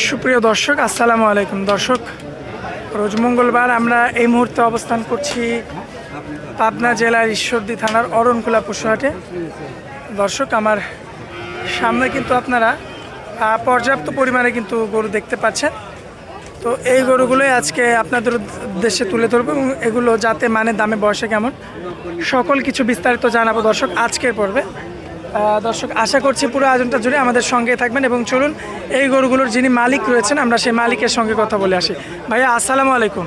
সুপ্রিয় দর্শক, আসসালামু আলাইকুম। দর্শক, রোজ মঙ্গলবার আমরা এই মুহূর্তে অবস্থান করছি পাবনা জেলার ঈশ্বরদী থানার অরণকুলা পশুহাটে। দর্শক, আমার সামনে কিন্তু আপনারা পর্যাপ্ত পরিমাণে কিন্তু গরু দেখতে পাচ্ছেন। তো এই গরুগুলোই আজকে আপনাদের উদ্দেশ্যে তুলে ধরবো এবং এগুলো যাতে মানে দামে, বয়সে কেমন, সকল কিছু বিস্তারিত জানাব দর্শক আজকের পর্বে। দর্শক আশা করছি পুরো আয়োজনটা জুড়ে আমাদের সঙ্গে থাকবেন এবং চলুন এই গরুগুলোর যিনি মালিক রয়েছেন আমরা সেই মালিকের সঙ্গে কথা বলে আসি। ভাইয়া আসসালামু আলাইকুম।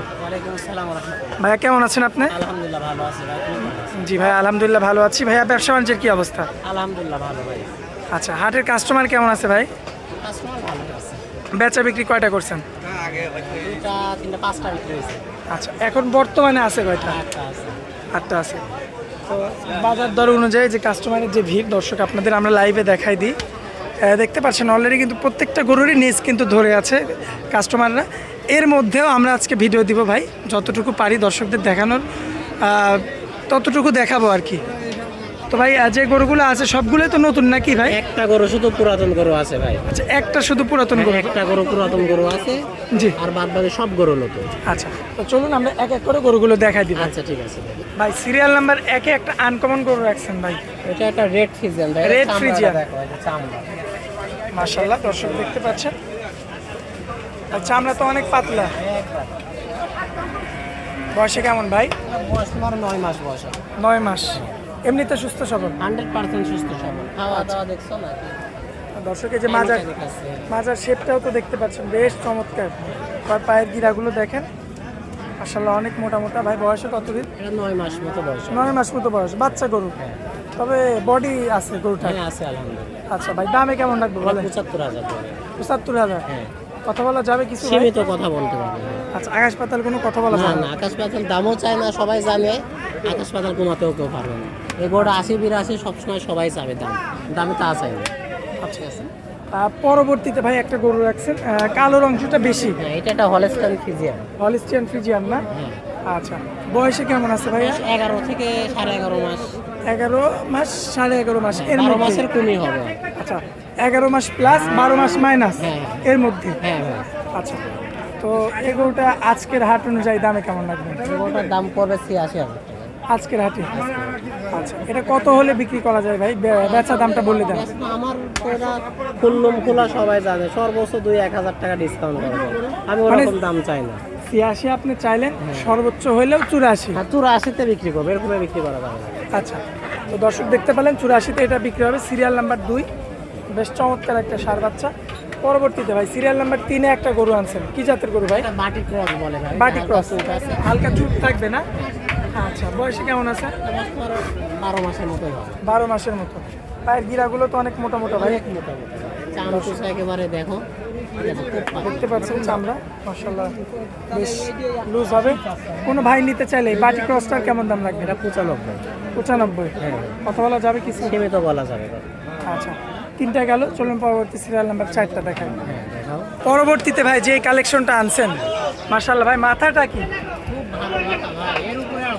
ভাইয়া কেমন আছেন আপনি? জি ভাই আলহামদুলিল্লাহ ভালো আছি। ভাইয়া ব্যবসা বাণিজ্যের কি অবস্থা? আলহামদুলিল্লাহ ভালো ভাই। আচ্ছা হাটের কাস্টমার কেমন আছে ভাই? বেচা বিক্রি কয়টা করছেন? আচ্ছা এখন বর্তমানে আছে কয়টা? আটটা আছে। তো বাজার দর অনুযায়ী যে কাস্টমারের যে ভিড়, দর্শক, আপনাদের আমরা লাইভে দেখাই দিই। দেখতে পাচ্ছেন অলরেডি কিন্তু প্রত্যেকটা গরুরই নিজ কিন্তু ধরে আছে কাস্টমাররা এর মধ্যেও আমরা আজকে ভিডিও দিব ভাই, যতটুকু পারি দর্শকদের দেখানোর। ততটুকু দেখাবো আর কি। তো ভাই যে গরুগুলো আছে সবগুলোই তো নতুন নাকি ভাই? একটা গরু শুধু পুরাতন গরু আছে ভাই। আচ্ছা একটা শুধু পুরাতন গরু। একটা গরু পুরাতন গরু আছে জি। আর বাদ বাকি সব গরু নতুন। আচ্ছা তো চলুন আমরা এক এক করে গরুগুলো দেখাই দিব আচ্ছা ঠিক আছে ভাই। সিরিয়াল নাম্বার একে একটা আনকমন গরু রাখছেন ভাই। এটা একটা রেড ফিজিয়ান ভাই চামড়াটা Friesian। দেখো চামড়া। মাশাল্লাহ দর্শক দেখতে পাচ্ছেন। আর চামড়া তো অনেক পাতলা। বয়সে কেমন ভাই? বয়স তোমার নয় মাস বয়স নয় মাস। এমনিতে সুস্থ সবল? হান্ড্রেড পার্সেন্ট সুস্থ সবল। খাওয়া দাওয়া দেখছ না দর্শকের যে মাজার মাজার শেপটাও তো দেখতে পাচ্ছেন বেশ চমৎকার। আর পায়ের গিরাগুলো দেখেন। মাশাল্লাহ অনেক মোটা মোটা। ভাই বয়সে কত দিন নয় মাস মতো বয়স নয় মাস মতো বয়স। বাচ্চা গরু। তবে বডি আছে গরুটা হ্যাঁ আছে আলহামদুলিল্লাহ। আচ্ছা ভাই দামে কেমন রাখব বলেন? পঁচাত্তর হাজার পঁচাত্তর হাজার? হ্যাঁ। কথা বলা যাবে কিছু সীমিত কথা বলতে পারবে আচ্ছা আকাশ পাতাল কোনো কথা বলা না যাবে না? আকাশ পাতাল দামও চায় না সবাই জানে। আকাশ পাতাল কমাতেও কেউ পারবে না। এগুলো আশি বিরাশি সবসময় সবাই চাবে দাম। দামে তা চাই না আচ্ছা আহ, পরবর্তীতে ভাই একটা গরু রাখছেন। কালোর অংশটা বেশি। হ্যাঁ এটা একটা হলস্টান ফিজিয়ান হলিস্টিয়ান ফ্রিজিয়ান না? হ্যাঁ। আচ্ছা বয়সে কেমন আছে ভাইয়া? এগারো থেকে সাড়ে এগারো মাস। এগারো মাস সাড়ে এগারো মাস এর বারো মাসের কমই হবে। আচ্ছা এগারো মাস প্লাস বারো মাস মাইনাস হ্যাঁ। এর মধ্যে। হ্যাঁ আচ্ছা তো এই গরুটা আজকের হাট অনুযায়ী দামে কেমন লাগবে? এগুলোটার দাম পড়বে ছিয়াশি হাজার আজকের হাটে। আচ্ছা এটা কত হলে বিক্রি করা যায় ভাই? বেচা দামটা বলে দেন। আমার পুরা কুল্লুম খোলা সবাই জানে সর্বোচ্চ দুই এক হাজার টাকা ডিসকাউন্ট করা। আমি মানে- ওরকম দাম চাই না। ছিয়াশি আপনি চাইলেন সর্বোচ্চ হইলেও চুরাশি। আর চুরাশিতে বিক্রি করব এরকম বিক্রি করা যাবে। আচ্ছা তো দর্শক দেখতে পেলেন চুরাশিতে এটা বিক্রি হবে। সিরিয়াল নাম্বার দুই। বেশ চমৎকার একটা সার বাচ্চা। পরবর্তীতে ভাই সিরিয়াল নাম্বার তিনে একটা গরু আনছেন। কি জাতের গরু ভাই? বাটি ক্রস বলে ভাই। বাটি ক্রস। হালকা চুট থাকবে না? আচ্ছা বয়সে কেমন আছে? বারো মাসের হবে। বারো মাসের মতো। পায়ের গিরাগুলো তো অনেক মোটা মোটা ভাই চামড়া একেবারে দেখো। দেখতে পাচ্ছেন চামড়া মাসাল্লাহ বেশ লুজ হবে। কোনো ভাই নিতে চাইলে বাটি ক্রসটার কেমন দাম লাগবে? এটা পঁচানব্বই। পঁচানব্বই। হ্যাঁ। কথা বলা যাবে কিছু সীমিত বলা যাবে। আচ্ছা তিনটা গেল চলুন পরবর্তী সিরিয়াল নাম্বার চারটা দেখাই। হ্যাঁ পরবর্তীতে ভাই যে কালেকশনটা আনছেন মার্শাল্লাহ ভাই মাথাটা কি খুব ভালো মাথা ভাই এর উপরে আর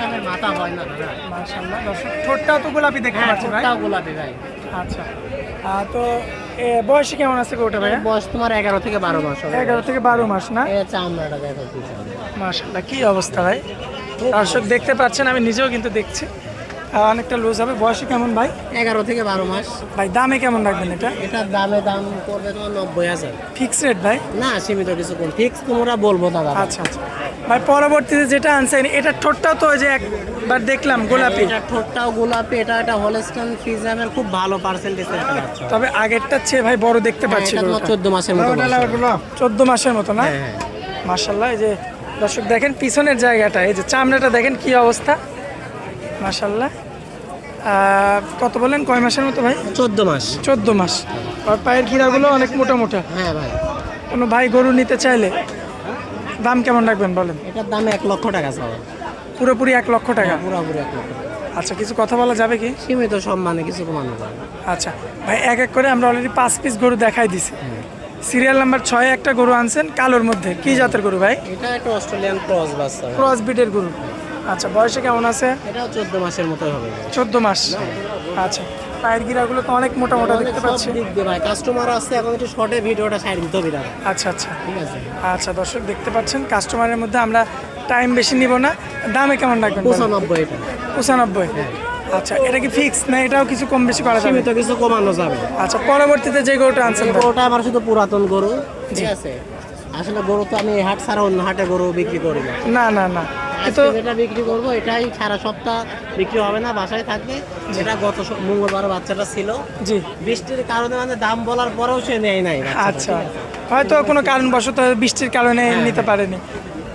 হলস্টাইন মাথা হয় না দাদা। মার্শাল্লাহ দর্শক ঠোঁটটাও তো গোলাপি দেখতে হ্যাঁ পাচ্ছি ভাই? ঠোঁটটাও গোলাপি ভাই। আচ্ছা। আহ, তো এ, বয়সে কেমন আছে গোটা ভাই বয়স তোমার এগারো থেকে বারো মাস হবে। এগারো থেকে বারো মাস না? চামড়াটা দেখো কি কি অবস্থা ভাই? দর্শক দেখতে পাচ্ছেন আমি নিজেও কিন্তু দেখছি। অনেকটা লুজ হবে। বয়সে কেমন ভাই? এগারো থেকে বারো মাস। ভাই দামে কেমন রাখবেন এটা? এটার দামে দাম পড়বে তোমার নব্বই হাজার। ফিক্স রেট ভাই? না সীমিত কিছু কোন ফিক্স তোমরা বলব দাদা। আচ্ছা আচ্ছা। ভাই পরবর্তীতে যেটা আনছেন এটা ঠোঁটটাও তো যে একবার দেখলাম গোলাপি। এটা ঠোঁটটাও গোলাপি এটা হলস্টাইন ফ্রিজিয়ানের খুব ভালো বাচ্চা। তবে আগেরটার চেয়ে ভাই বড় দেখতে পাচ্ছি চোদ্দ মাসের মতো চোদ্দ মাসের মতো না? হ্যাঁ, হ্যাঁ। মার্শাল্লাহ এই যে দর্শক দেখেন পিছনের জায়গাটা এই যে চামড়াটা দেখেন কি অবস্থা? মার্শাল্লাহ আহ, কত বলেন? কয় মাসের মতো ভাই? চোদ্দ মাস। চোদ্দ মাস। আর পায়ের গিরাগুলো অনেক মোটা মোটা হ্যাঁ ভাই। কোনো ভাই গরু নিতে চাইলে দাম কেমন রাখবেন বলেন? এটার দাম এক লক্ষ টাকা চাওয়া পুরোপুরি এক লক্ষ টাকা? পুরোপুরি এক লক্ষ আচ্ছা কিছু কথা বলা যাবে কি? সীমিত সম্মানে কিছু কমানো যাবে আচ্ছা ভাই এক এক করে আমরা অলরেডি পাঁচ পিস গরু দেখাই দিছি। সিরিয়াল নাম্বার ছয় একটা গরু আনছেন কালোর মধ্যে। কি জাতের গরু ভাই? এটা একটা অস্ট্রেলিয়ান ক্রস বাচ্চা। ক্রস বিটের গরু। আচ্ছা বয়সে কেমন আছে? এটাও চোদ্দ মাসের মতোই হবে। চোদ্দ মাস। আচ্ছা পায়ের গিরাগুলো তো অনেক মোটা মোটা দেখতে পাচ্ছি। ভাই কাস্টমার আসছে এখন একটু শর্টে ভিডিওটা সাইড দিতে হবে আচ্ছা আচ্ছা। ঠিক আছে? আচ্ছা দর্শক দেখতে পাচ্ছেন কাস্টমারের মধ্যে আমরা টাইম বেশি নিব না। দামে কেমন রাখবেন? পঁচানব্বই পঁচানব্বই। আচ্ছা এটা কি ফিক্স না এটাও কিছু কম বেশি করা যাবে? সীমিত কিছু কমানো যাবে। আচ্ছা পরবর্তীতে যে গরুটা আনছেন। গরুটা আমার শুধু পুরাতন গরু ঠিক আছে? আসলে গরু তো আমি হাট ছাড়া অন্য হাটে গরু বিক্রি করি না না না। তো যেটা বিক্রি করব এটাই সারা সপ্তাহ বিক্রি হবে না বাসায় থাকবে। যেটা গত মঙ্গলবার বাচ্চাটা ছিল। জি। বৃষ্টির কারণে মানে দাম বলার পরেও সে নেয় নাই আচ্ছা। হয়তো কোনো কারণবশত বৃষ্টির কারণে নিতে পারেনি।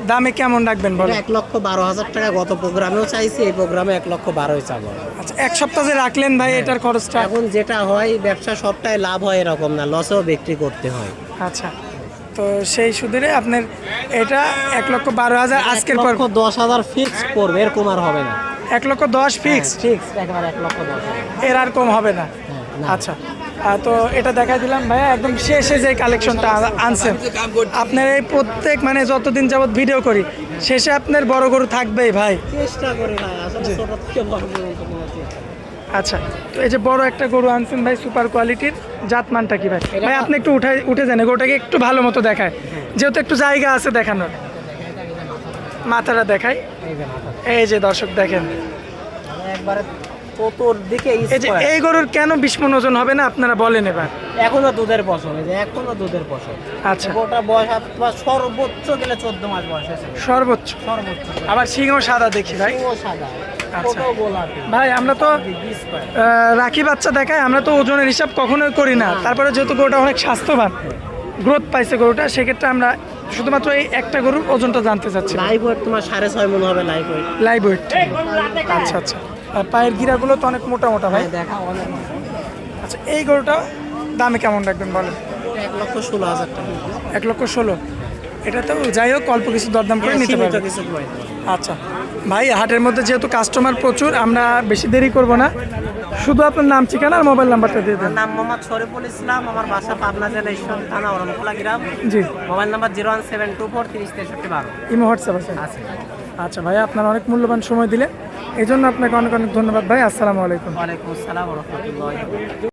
দামে কেমন রাখবেন এটা বলেন এক লক্ষ বারো হাজার টাকা গত প্রোগ্রামেও চাইছি এই প্রোগ্রামে এক লক্ষ বারোই চাবো। আচ্ছা এক সপ্তাহ যে রাখলেন ভাই এটার খরচটা? এখন যেটা হয় ব্যবসা সবটাই লাভ হয় এরকম না লসেও বিক্রি করতে হয়। আচ্ছা। তো সেই সুদিরে আপনার এটা এক লক্ষ বারো হাজার আজকের পর দশ হাজার ফিক্স করবে এরকম আর হবে না। এক লক্ষ দশ ফিক্স ফিক্স একেবারে এক লক্ষ দশ এর আর কম হবে না? হ্যাঁ, আচ্ছা। তো এটা দেখাই দিলাম ভাইয়া একদম শেষে যে কালেকশনটা আনছেন। আপনার এই প্রত্যেক মানে যতদিন যাবত ভিডিও করি শেষে আপনার বড় গরু থাকবেই ভাই। চেষ্টা করি না আসলে ছোট থেকে বড়। আচ্ছা তো এই যে বড় একটা গরু আনছেন ভাই সুপার কোয়ালিটির জাতমানটা কি ভাই? ভাই আপনি একটু উঠে উঠে যান গরুটাকে একটু ভালো মতো দেখায়। যেহেতু একটু জায়গা আছে দেখানোর। মাথাটা দেখাই। এই যে দর্শক দেখেন। একবারে তোর দিকে এই যে এই গরুর কেন মন ওজন হবে না আপনারা বলেন এবার। এখনও দুধের ফসল এখনও দুধের ফসল। আচ্ছা। গোটা বয়স আপনার সর্বোচ্চ গেলে চোদ্দ মাস বয়স হয়েছে। সর্বোচ্চ। সর্বোচ্চ। আবার সিংহ সাদা দেখি ভাই। সাদা। আচ্ছা। ভাই আমরা তো রাখি বাচ্চা দেখায় আমরা তো ওজনের হিসাব কখনোই করি না। তারপরে যেহেতু গরুটা অনেক স্বাস্থ্যবান গ্রোথ পাইছে গরুটা সেক্ষেত্রে আমরা শুধুমাত্র এই একটা গরুর ওজনটা জানতে চাচ্ছি। লাইভ ওয়েট তোমার সাড়ে ছয় মন হবে লাইভ ওয়েট লাইভ ওয়েট আচ্ছা আচ্ছা। আর পায়ের গিরাগুলো তো অনেক মোটা মোটা ভাই। দেখা আচ্ছা এই গরুটা দামে কেমন রাখবেন বলেন? এক লক্ষ ষোলো হাজার টাকা। এক লক্ষ ষোলো। এটা তো যাই হোক অল্প কিছু দরদাম করে নিতে কিছু করে দেবো। আচ্ছা। ভাই হাটের মধ্যে যেহেতু কাস্টমার প্রচুর আমরা বেশি দেরি করব না। শুধু আপনার নাম ঠিকানা আর মোবাইল নাম্বারটা দিয়ে দেন। নাম মোহাম্মদ শরীফুল ইসলাম আমার বাসা পাবনা জেলা ঈশ্বর থানা ওরমখোলা গ্রাম। জি। Mobile number zero one seven two four তিরিশ তেষট্টি বারো। ইমো হোয়াটসঅ্যাপ আছে। আচ্ছা ভাই আপনার অনেক মূল্যবান সময় দিলেন। এই জন্য আপনাকে অনেক অনেক ধন্যবাদ ভাই। আসসালামু আলাইকুম। ওয়ালাইকুম আসসালাম রহমতুল্লাহ